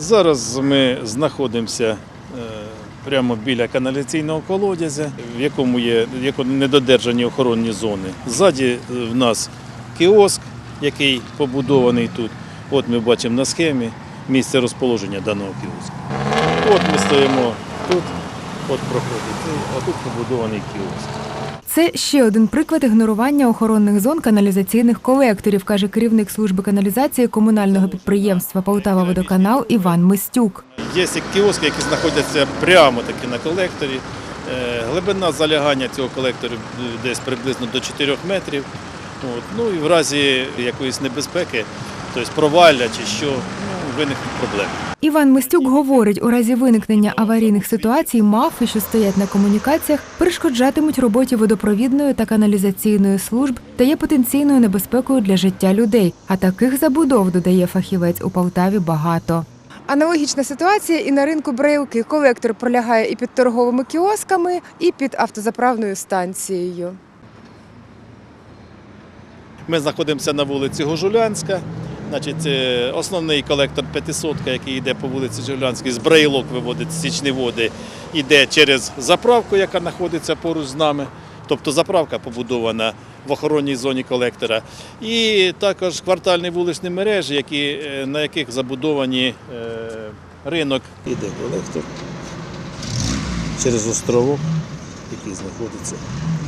Зараз ми знаходимося е, прямо біля каналізаційного колодязя, в якому є недодержані охоронні зони. Ззаді е, в нас кіоск, який побудований тут. От ми бачимо на схемі місце розположення даного кіоску. От ми стоїмо тут, от проходить, а тут побудований кіоск. Це ще один приклад ігнорування охоронних зон каналізаційних колекторів, каже керівник служби каналізації комунального підприємства Полтава Водоканал Іван Мистюк. Є кіоски, які знаходяться прямо таки на колекторі. Е, Глибина залягання цього колектору десь приблизно до 4 метрів. Ну і в разі якоїсь небезпеки, тобто провалля чи що, виникнуть проблеми. Іван Мистюк говорить, у разі виникнення аварійних ситуацій мафи, що стоять на комунікаціях, перешкоджатимуть роботі водопровідної та каналізаційної служб та є потенційною небезпекою для життя людей. А таких забудов додає фахівець у Полтаві багато. Аналогічна ситуація і на ринку Брейлки. Колектор пролягає і під торговими кіосками, і під автозаправною станцією. Ми знаходимося на вулиці Гожулянська. Значить, е, основний колектор 500, який йде по вулиці Жулянській, з Брейлок виводить стічні води, йде через заправку, яка знаходиться поруч з нами. Тобто заправка побудована в охоронній зоні колектора. І також квартальні вуличні мережі, які, е, на яких забудовані е, ринок. Іде колектор через островок, який знаходиться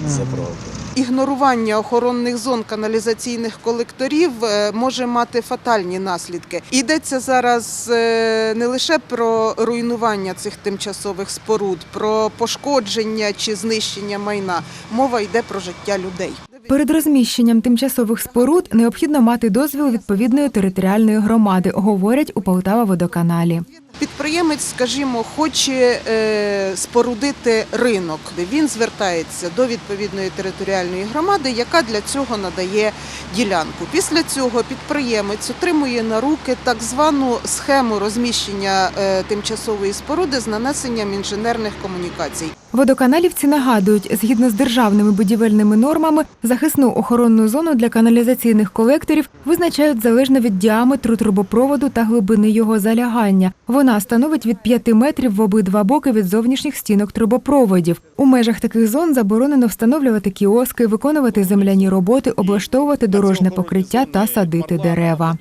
заправка. Ігнорування охоронних зон каналізаційних колекторів е, може мати фатальні наслідки. Йдеться зараз е, не лише про руйнування цих тимчасових споруд, про пошкодження чи знищення майна. Мова йде про життя людей. Перед розміщенням тимчасових споруд необхідно мати дозвіл відповідної територіальної громади, говорять у Полтава водоканалі. Підприємець, скажімо, хоче е, спорудити ринок, він звертається до відповідної територіальної громади, яка для цього надає ділянку. Після цього підприємець отримує на руки так звану схему розміщення е, тимчасової споруди з нанесенням інженерних комунікацій. Водоканалівці нагадують, згідно з державними будівельними нормами, захисну охоронну зону для каналізаційних колекторів визначають залежно від діаметру трубопроводу та глибини його залягання. Вона становить від 5 метрів в обидва боки від зовнішніх стінок трубопроводів. У межах таких зон заборонено встановлювати кіоски, виконувати земляні роботи, облаштовувати дорожне покриття та садити дерева.